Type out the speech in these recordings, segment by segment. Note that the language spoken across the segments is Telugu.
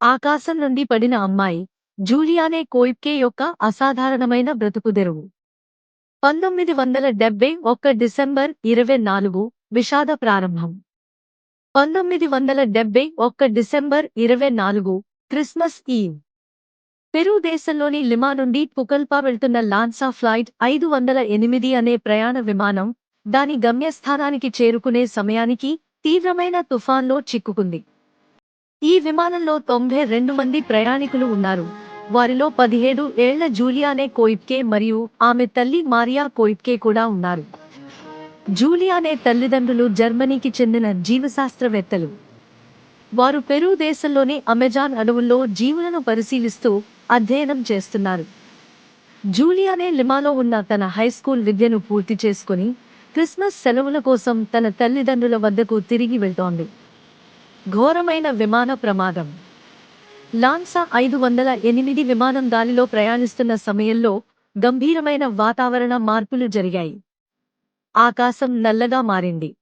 ఆకాశం నుండి పడిన అమ్మాయి జూలియానే కోయిప్కే యొక్క అసాధారణమైన బ్రతుకుదెరువు పంతొమ్మిది వందల డెబ్బై ఒక్క డిసెంబర్ ఇరవై నాలుగు విషాద ప్రారంభం. పంతొమ్మిది వందల డెబ్బై ఒక్క డిసెంబర్ ఇరవై నాలుగు క్రిస్మస్ ఈవ్. పెరూ దేశంలోని లిమా నుండి పుకల్పా వెళ్తున్న లాన్సా ఫ్లైట్ ఐదు వందల ఎనిమిది అనే ప్రయాణ విమానం దాని గమ్యస్థానానికి చేరుకునే సమయానికి తీవ్రమైన తుఫాన్లో చిక్కుకుంది. ఈ విమానంలో తొంభై రెండు మంది ప్రయాణికులు ఉన్నారు. వారిలో పదిహేడు ఏళ్ళ జూలియానే కోయిప్కే మరియు ఆమె తల్లి మారియా కోయిప్కే కూడా ఉన్నారు. జూలియానే తల్లిదండ్రులు జర్మనీకి చెందిన జీవశాస్త్రవేత్తలు. వారు పెరూ దేశంలోని అమెజాన్ అడవుల్లో జీవులను పరిశీలిస్తూ అధ్యయనం చేస్తున్నారు. జూలియానే లిమాలో ఉన్న తన హైస్కూల్ విద్యను పూర్తి చేసుకుని క్రిస్మస్ సెలవుల కోసం తన తల్లిదండ్రుల వద్దకు తిరిగి వెళ్తోంది. ఘోరమైన విమాన ప్రమాదం. లాన్సా ఐదు వందల ఎనిమిది విమానం దానిలో ప్రయాణిస్తున్న సమయంలో గంభీరమైన వాతావరణ మార్పులు జరిగాయి. ఆకాశం నల్లగా మారింది.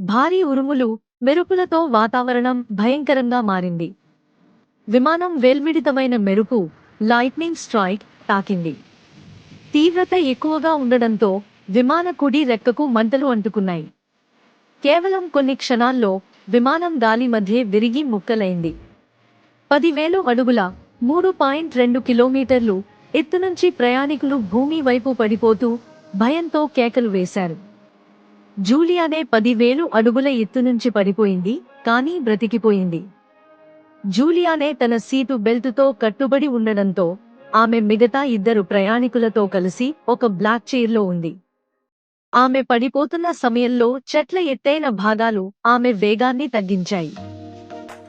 భారీ ఉరుములు మెరుపులతో వాతావరణం భయంకరంగా మారింది. విమానం వేల్మిడితమైన మెరుపు లైట్నింగ్ స్ట్రైక్ తాకింది. తీవ్రత ఎక్కువగా ఉండడంతో విమాన కుడి రెక్కకు మంటలు అంటుకున్నాయి. కేవలం కొన్ని క్షణాల్లో విమానం గాలి మధ్య విరిగి ముక్కలైంది. పదివేలు అడుగుల మూడు పాయింట్ రెండు కిలోమీటర్లు ఎత్తు నుంచి ప్రయాణికులు భూమి వైపు పడిపోతూ భయంతో కేకలు వేశారు. జూలియానే పదివేలు అడుగుల ఎత్తు నుంచి పడిపోయింది కానీ బ్రతికిపోయింది. జూలియానే తన సీటు బెల్ట్తో కట్టుబడి ఉండడంతో ఆమె మిగతా ఇద్దరు ప్రయాణికులతో కలిసి ఒక బ్లాక్ చైర్లో ఉంది. ఆమె పడిపోతున్న సమయంలో చెట్ల ఎత్తైన భాగాలు ఆమె వేగాన్ని తగ్గించాయి.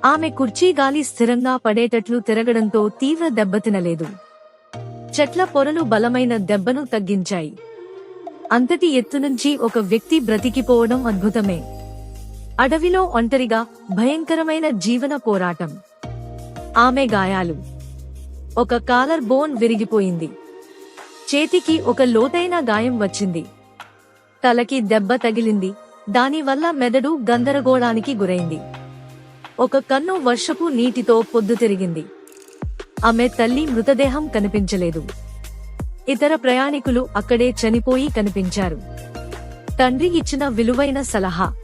ఆమె కుర్చీ గాలి స్థిరంగా పడేటట్లు తిరగడంతో తీవ్ర దెబ్బతినలేదు చెట్ల పొరలు బలమైన దెబ్బను తగ్గించాయి. అంతటి ఎత్తు నుంచి ఒక వ్యక్తి బ్రతికిపోవడం అద్భుతమే. అడవిలో ఒంటరిగా భయంకరమైన జీవన పోరాటం. ఆమె గాయాలు. ఒక కాలర్ బోన్ విరిగిపోయింది. చేతికి ఒక లోతైన గాయం వచ్చింది. తలకి దెబ్బ తగిలింది. దానివల్ల మెదడు గందరగోళానికి గురైంది. ఒక కన్ను వర్షపు నీటితో పొద్దు తిరిగింది. ఆమె తల్లి మృతదేహం కనిపించలేదు. ఇతర ప్రయాణికులు అక్కడే చనిపోయి కనిపించారు. తండ్రి ఇచ్చిన విలువైన సలహా.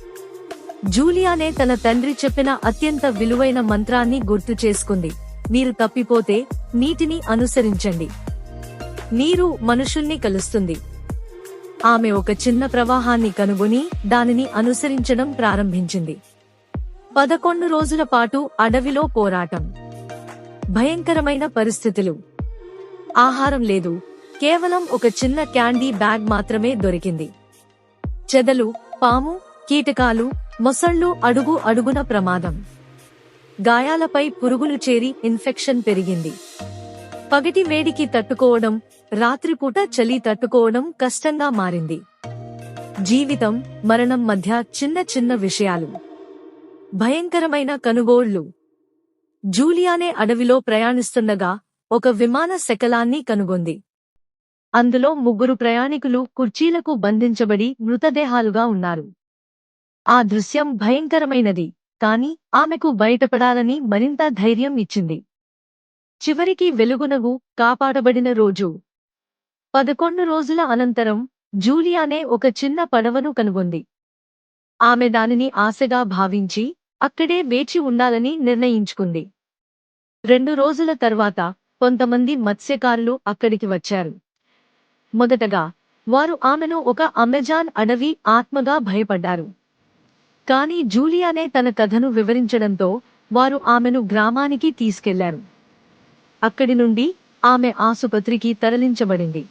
జూలియానే తన తండ్రి చెప్పిన అత్యంత విలువైన మంత్రాన్ని గుర్తు చేసుకుంది. మీరు తప్పిపోతే నీటిని అనుసరించండి. నీరు మనుషుల్ని కలుస్తుంది. ఆమె ఒక చిన్న ప్రవాహాన్ని కనుగొని దానిని అనుసరించడం ప్రారంభించింది. పదకొండు రోజుల పాటు అడవిలో పోరాటం. భయంకరమైన పరిస్థితులు. ఆహారం లేదు. కేవలం ఒక చిన్న క్యాండీ బ్యాగ్ మాత్రమే దొరికింది. చెదలు పాము కీటకాలు మొసళ్ళు అడుగు అడుగున ప్రమాదం. గాయాలపై పురుగులు చేరి ఇన్ఫెక్షన్ పెరిగింది. పగటి వేడికి తట్టుకోవడం రాత్రిపూట చలి తట్టుకోవడం కష్టంగా మారింది. జీవితం మరణం మధ్య చిన్న చిన్న విషయాలు. భయంకరమైన కనుగోళ్ళు. జూలియానే అడవిలో ప్రయాణిస్తుండగా ఒక విమాన శకలాన్ని కనుగొంది. అందులో ముగ్గురు ప్రయాణికులు కుర్చీలకు బంధించబడి మృతదేహాలుగా ఉన్నారు. ఆ దృశ్యం భయంకరమైనది కాని ఆమెకు బయటపడాలని మరింత ధైర్యం ఇచ్చింది. చివరికి వెలుగునగు కాపాడబడిన రోజు. పదకొండు రోజుల అనంతరం జూలియానే ఒక చిన్న పడవను కనుగొంది. ఆమె దానిని ఆశగా భావించి అక్కడే వేచి ఉండాలని నిర్ణయించుకుంది. రెండు రోజుల తర్వాత కొంతమంది మత్స్యకారులు అక్కడికి వచ్చారు. మొదటగా వారు ఆమెను ఒక అమెజాన్ అడవి ఆత్మగా భయపడ్డారు. కానీ జూలియానే తన కథను వివరించడంతో వారు ఆమెను గ్రామానికి తీసుకెళ్ళారు. అక్కడి నుండి ఆమె ఆసుపత్రికి తరలించబడింది.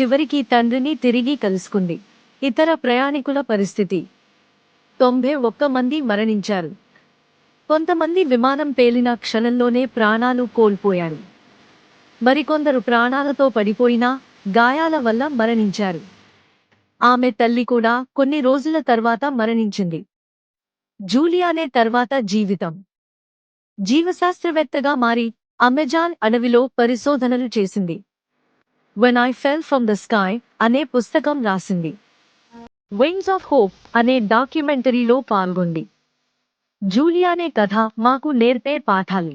చివరికి తండ్రిని తిరిగి కలుసుకుంది. ఇతర ప్రయాణికుల పరిస్థితి. తొంభై ఒక్క మంది మరణించారు. కొంతమంది విమానం పేలిన క్షణంలోనే ప్రాణాలు కోల్పోయారు. మరికొందరు ప్రాణాలతో పడిపోయినా గాయాల వల్ల మరణించారు. ఆమె తల్లి కూడా కొన్ని రోజుల తర్వాత మరణించింది. జూలియానే తర్వాత జీవితం. జీవశాస్త్రవేత్తగా మారి అమెజాన్ అడవిలో పరిశోధనలు చేసింది. When I fell from the sky అనే పుస్తకం రాసింది. వింగ్స్ ఆఫ్ హోప్ అనే డాక్యుమెంటరీలో పాల్గొంది. జూలియానే కథ మాకు నేర్పే పాఠాలు.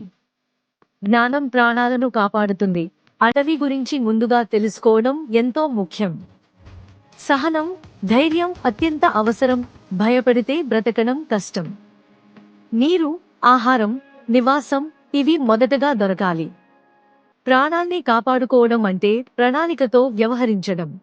జ్ఞానం ప్రాణాలను కాపాడుతుంది. అటవీ గురించి ముందుగా తెలుసుకోవడం ఎంతో ముఖ్యం. సహనం ధైర్యం అత్యంత అవసరం. భయపడితే బ్రతకడం కష్టం. నీరు ఆహారం నివాసం ఇవి మొదటగా దొరకాలి. ప్రాణాల్ని కాపాడుకోవడం అంటే ప్రణాళికతో వ్యవహరించడం.